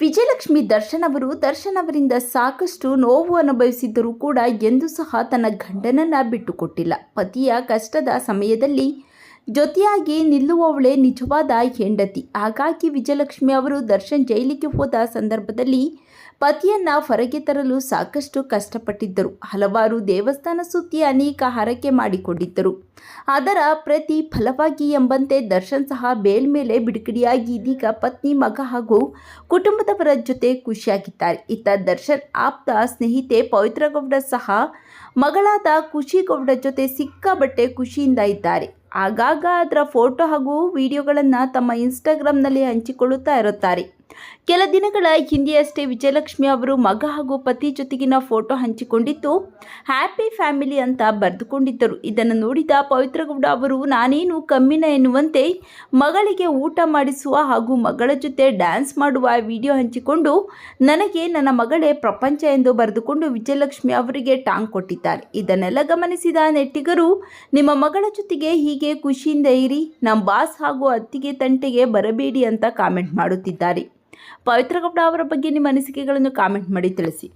ವಿಜಯಲಕ್ಷ್ಮಿ ದರ್ಶನ್ ಅವರು ದರ್ಶನ್ ಅವರಿಂದ ಸಾಕಷ್ಟು ನೋವು ಅನುಭವಿಸಿದ್ದರೂ ಕೂಡ ಎಂದೂ ಸಹ ತನ್ನ ಗಂಡನನ್ನು ಬಿಟ್ಟುಕೊಟ್ಟಿಲ್ಲ. ಪತಿಯ ಕಷ್ಟದ ಸಮಯದಲ್ಲಿ ಜೊತೆಯಾಗಿ ನಿಲ್ಲುವವಳೇ ನಿಜವಾದ ಹೆಂಡತಿ. ಹಾಗಾಗಿ ವಿಜಯಲಕ್ಷ್ಮಿ ಅವರು ದರ್ಶನ್ ಜೈಲಿಗೆ ಹೋದ ಸಂದರ್ಭದಲ್ಲಿ ಪತಿಯನ್ನ ಹೊರಗೆ ತರಲು ಸಾಕಷ್ಟು ಕಷ್ಟಪಟ್ಟಿದ್ದರು. ಹಲವಾರು ದೇವಸ್ಥಾನ ಸುತ್ತಿ ಅನೇಕ ಹರಕೆ ಮಾಡಿಕೊಂಡಿದ್ದರು. ಅದರ ಪ್ರತಿ ಫಲವಾಗಿ ಎಂಬಂತೆ ದರ್ಶನ್ ಸಹ ಬೇಲ್ ಮೇಲೆ ಬಿಡುಗಡೆಯಾಗಿ ಇದೀಗ ಪತ್ನಿ, ಮಗ ಹಾಗೂ ಕುಟುಂಬದವರ ಜೊತೆ ಖುಷಿಯಾಗಿದ್ದಾರೆ. ಇತ್ತ ದರ್ಶನ್ ಆಪ್ತ ಸ್ನೇಹಿತೆ ಪವಿತ್ರ ಗೌಡ ಸಹ ಮಗಳಾದ ಖುಷಿ ಗೌಡ ಜೊತೆ ಸಿಕ್ಕಾಬಟ್ಟೆ ಖುಷಿಯಿಂದ ಇದ್ದಾರೆ. ಆಗಾಗ ಅದರ ಫೋಟೋ ಹಾಗೂ ವಿಡಿಯೋಗಳನ್ನು ತಮ್ಮ ಇನ್ಸ್ಟಾಗ್ರಾಮ್ನಲ್ಲಿ ಹಂಚಿಕೊಳ್ಳುತ್ತಾ ಇರುತ್ತಾರೆ. ಕೆಲ ದಿನಗಳ ಹಿಂದೆಯಷ್ಟೇ ವಿಜಯಲಕ್ಷ್ಮಿ ಅವರು ಮಗ ಹಾಗೂ ಪತಿ ಜೊತೆಗಿನ ಫೋಟೋ ಹಂಚಿಕೊಂಡಿದ್ದು, ಹ್ಯಾಪಿ ಫ್ಯಾಮಿಲಿ ಅಂತ ಬರೆದುಕೊಂಡಿದ್ದರು. ಇದನ್ನು ನೋಡಿದ ಪವಿತ್ರಗೌಡ ಅವರು, ನಾನೇನು ಕಮ್ಮಿನ ಎನ್ನುವಂತೆ ಮಗಳಿಗೆ ಊಟ ಮಾಡಿಸುವ ಹಾಗೂ ಮಗಳ ಜೊತೆ ಡ್ಯಾನ್ಸ್ ಮಾಡುವ ವಿಡಿಯೋ ಹಂಚಿಕೊಂಡು ನನಗೆ ನನ್ನ ಮಗಳೇ ಪ್ರಪಂಚ ಎಂದು ಬರೆದುಕೊಂಡು ವಿಜಯಲಕ್ಷ್ಮಿ ಅವರಿಗೆ ಟಾಂಗ್ ಕೊಟ್ಟಿದ್ದಾರೆ. ಇದನ್ನೆಲ್ಲ ಗಮನಿಸಿದ ನೆಟ್ಟಿಗರು, ನಿಮ್ಮ ಮಗಳ ಜೊತೆಗೆ ಹೀಗೆ ಖುಷಿಯಿಂದ ಇರಿ ನಮ್ಮ ಬಾಸ್ ಹಾಗೂ ಅತ್ತಿಗೆ ತಂಟೆಗೆ ಬರಬೇಡಿ ಅಂತ ಕಾಮೆಂಟ್ ಮಾಡುತ್ತಿದ್ದಾರೆ. ಪವಿತ್ರಗೌಡ ಅವರ ಬಗ್ಗೆ ನಿಮ್ಮ ಅನಿಸಿಕೆಗಳನ್ನು ಕಾಮೆಂಟ್ ಮಾಡಿ ತಿಳಿಸಿ.